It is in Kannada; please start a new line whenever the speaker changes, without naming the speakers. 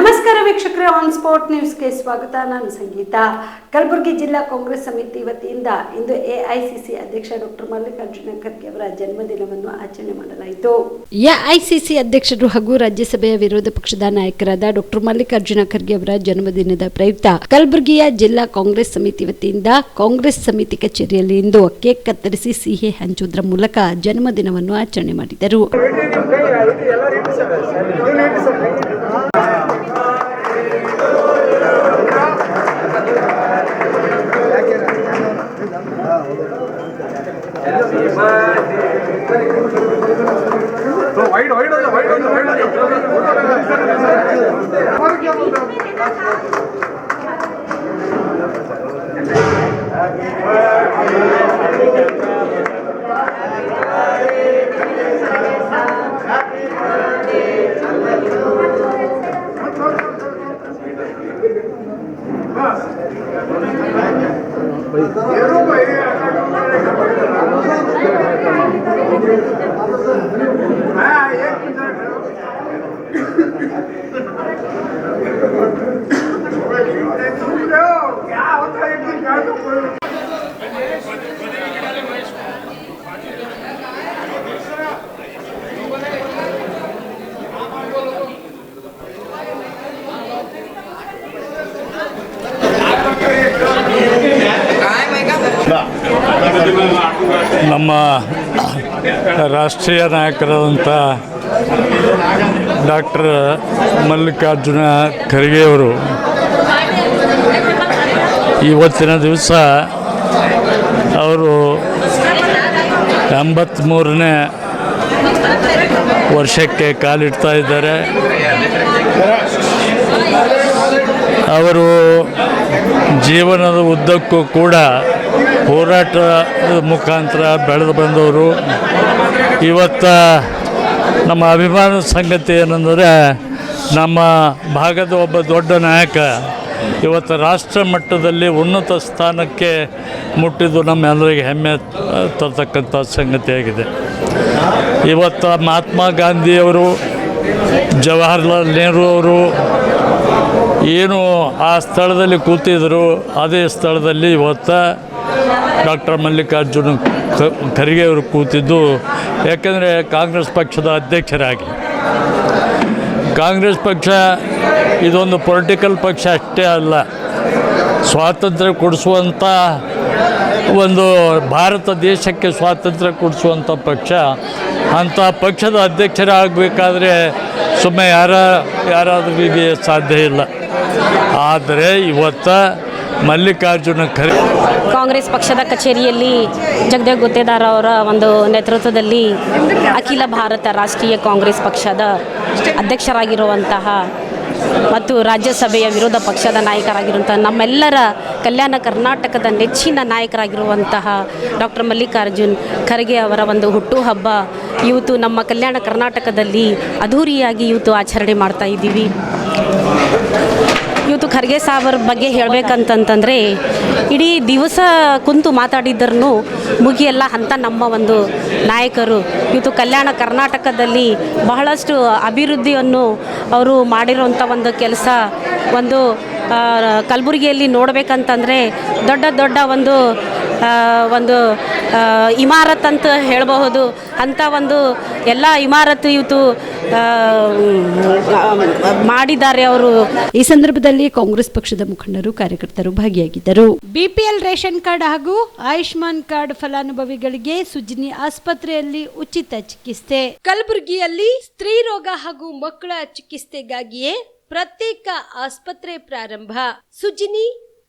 ನಮಸ್ಕಾರ ವೀಕ್ಷಕರೇ ಆನ್ ಸ್ಪಾಟ್ ನ್ಯೂಸ್ಗೆ ಸ್ವಾಗತ ನಾನು ಸಂಗೀತ ಕಲಬುರಗಿ ಜಿಲ್ಲಾ ಕಾಂಗ್ರೆಸ್ ಸಮಿತಿ ವತಿಯಿಂದ ಇಂದು ಎಐಸಿಸಿ ಅಧ್ಯಕ್ಷ ಡಾಕ್ಟರ್ ಮಲ್ಲಿಕಾರ್ಜುನ ಖರ್ಗೆ ಅವರ ಜನ್ಮದಿನವನ್ನು ಆಚರಣೆ ಮಾಡಲಾಯಿತು ಎಐಸಿಸಿ ಅಧ್ಯಕ್ಷರು ಹಾಗೂ ರಾಜ್ಯಸಭೆಯ ವಿರೋಧ ಪಕ್ಷದ ನಾಯಕರಾದ ಡಾಕ್ಟರ್ ಮಲ್ಲಿಕಾರ್ಜುನ ಖರ್ಗೆ ಅವರ ಜನ್ಮದಿನದ ಪ್ರಯುಕ್ತ ಕಲಬುರಗಿಯ ಜಿಲ್ಲಾ ಕಾಂಗ್ರೆಸ್ ಸಮಿತಿ ವತಿಯಿಂದ ಕಾಂಗ್ರೆಸ್ ಸಮಿತಿ ಕಚೇರಿಯಲ್ಲಿ ಇಂದು ಕೇಕ್ ಕತ್ತರಿಸಿ ಸಿಹಿ ಹಂಚುವುದರ ಮೂಲಕ ಜನ್ಮದಿನವನ್ನು ಆಚರಣೆ ಮಾಡಿದರು
wide wide wide wide Thank you.
ನಮ್ಮ ರಾಷ್ಟ್ರೀಯ ನಾಯಕರಾದಂಥ ಡಾಕ್ಟರ್ ಮಲ್ಲಿಕಾರ್ಜುನ ಖರ್ಗೆಯವರು ಇವತ್ತಿನ ದಿವಸ ಅವರು ಎಂಬತ್ತ್ಮೂರನೇ ವರ್ಷಕ್ಕೆ ಕಾಲಿಡ್ತಾ ಇದ್ದಾರೆ. ಅವರು ಜೀವನದ ಉದ್ದಕ್ಕೂ ಕೂಡ ಹೋರಾಟದ ಮುಖಾಂತರ ಬೆಳೆದು ಬಂದವರು. ಇವತ್ತ ನಮ್ಮ ಅಭಿಮಾನ ಸಂಗತಿ ಏನಂದರೆ, ನಮ್ಮ ಭಾಗದ ಒಬ್ಬ ದೊಡ್ಡ ನಾಯಕ ಇವತ್ತು ರಾಷ್ಟ್ರ ಮಟ್ಟದಲ್ಲಿ ಉನ್ನತ ಸ್ಥಾನಕ್ಕೆ ಮುಟ್ಟಿದ್ದು ನಮ್ಮೆಲ್ಲರಿಗೆ ಹೆಮ್ಮೆ ತರ್ತಕ್ಕಂಥ ಸಂಗತಿಯಾಗಿದೆ ಇವತ್ತು ಮಹಾತ್ಮ ಗಾಂಧಿಯವರು, ಜವಾಹರ್ಲಾಲ್ ನೆಹರು ಅವರು ಏನು ಆ ಸ್ಥಳದಲ್ಲಿ ಕೂತಿದ್ರು, ಅದೇ ಸ್ಥಳದಲ್ಲಿ ಇವತ್ತು ಡಾಕ್ಟರ್ ಮಲ್ಲಿಕಾರ್ಜುನ ಖರ್ಗೆ ಅವರು ಕೂತಿದ್ದು, ಯಾಕೆಂದರೆ ಕಾಂಗ್ರೆಸ್ ಪಕ್ಷದ ಅಧ್ಯಕ್ಷರಾಗಿ. ಕಾಂಗ್ರೆಸ್ ಪಕ್ಷ ಇದೊಂದು ಪೊಲಿಟಿಕಲ್ ಪಕ್ಷ ಅಷ್ಟೇ ಅಲ್ಲ, ಸ್ವಾತಂತ್ರ್ಯ ಕೊಡಿಸುವಂಥ ಒಂದು ಭಾರತ ದೇಶಕ್ಕೆ ಸ್ವಾತಂತ್ರ್ಯ ಕೊಡಿಸುವಂಥ ಪಕ್ಷ. ಅಂಥ ಪಕ್ಷದ ಅಧ್ಯಕ್ಷರಾಗಬೇಕಾದ್ರೆ ಸುಮ್ಮನೆ ಯಾರ ಯಾರಾದರೂ ಸಾಧ್ಯ ಇಲ್ಲ. ಆದರೆ ಇವತ್ತು ಮಲ್ಲಿಕಾರ್ಜುನ ಖರ್ಗೆ.
ಕಾಂಗ್ರೆಸ್ ಪಕ್ಷದ ಕಚೇರಿಯಲ್ಲಿ ಜಗದೇವ್ ಗುತ್ತೇದಾರ್ ಅವರ ಒಂದು ನೇತೃತ್ವದಲ್ಲಿ ಅಖಿಲ ಭಾರತ ರಾಷ್ಟ್ರೀಯ ಕಾಂಗ್ರೆಸ್ ಪಕ್ಷದ ಅಧ್ಯಕ್ಷರಾಗಿರುವಂತಹ ಮತ್ತು ರಾಜ್ಯಸಭೆಯ ವಿರೋಧ ಪಕ್ಷದ ನಾಯಕರಾಗಿರುವಂತಹ ನಮ್ಮೆಲ್ಲರ ಕಲ್ಯಾಣ ಕರ್ನಾಟಕದ ನೆಚ್ಚಿನ ನಾಯಕರಾಗಿರುವಂತಹ ಡಾಕ್ಟರ್ ಮಲ್ಲಿಕಾರ್ಜುನ್ ಖರ್ಗೆ ಅವರ ಒಂದು ಹುಟ್ಟುಹಬ್ಬ ಇವತ್ತು ನಮ್ಮ ಕಲ್ಯಾಣ ಕರ್ನಾಟಕದಲ್ಲಿ ಅದ್ಧೂರಿಯಾಗಿ ಇವತ್ತು ಆಚರಣೆ ಮಾಡ್ತಾ ಇದ್ದೀವಿ. ಖರ್ಗೆ ಸಾಹೇಬರ ಬಗ್ಗೆ ಹೇಳಬೇಕಂತಂತಂದರೆ, ಇಡೀ ದಿವಸ ಕುಂತು ಮಾತಾಡಿದ್ರೂ ಮುಗಿಯಲ್ಲ ಅಂತ ನಮ್ಮ ಒಂದು ನಾಯಕರು. ಇವತ್ತು ಕಲ್ಯಾಣ ಕರ್ನಾಟಕದಲ್ಲಿ ಬಹಳಷ್ಟು ಅಭಿವೃದ್ಧಿಯನ್ನು ಅವರು ಮಾಡಿರುವಂಥ ಒಂದು ಕೆಲಸ, ಒಂದು ಕಲಬುರಗಿಯಲ್ಲಿ ನೋಡಬೇಕಂತಂದರೆ ದೊಡ್ಡ ದೊಡ್ಡ ಒಂದು ಒಂದು ಇಮಾರತ್ ಅಂತ ಹೇಳಬಹುದು. ಅಂತ ಒಂದು ಎಲ್ಲ ಇಮಾರತ್ತು ಇವತ್ತು ಮಾಡಿದ್ದಾರೆ ಅವರು.
ಈ ಸಂದರ್ಭದಲ್ಲಿ ಕಾಂಗ್ರೆಸ್ ಪಕ್ಷದ ಮುಖಂಡರು ಕಾರ್ಯಕರ್ತರು ಭಾಗಿಯಾಗಿದ್ದರು. ಬಿಪಿಎಲ್ ರೇಷನ್ ಕಾರ್ಡ್ ಹಾಗೂ ಆಯುಷ್ಮಾನ್ ಕಾರ್ಡ್ ಫಲಾನುಭವಿಗಳಿಗೆ ಸುಜಿನಿ ಆಸ್ಪತ್ರೆಯಲ್ಲಿ ಉಚಿತ ಚಿಕಿತ್ಸೆ. ಕಲಬುರಗಿಯಲ್ಲಿ ಸ್ತ್ರೀ ರೋಗ ಹಾಗೂ ಮಕ್ಕಳ ಚಿಕಿತ್ಸೆಗಾಗಿಯೇ ಪ್ರತ್ಯೇಕ ಆಸ್ಪತ್ರೆ ಪ್ರಾರಂಭ. ಸುಜಿನಿ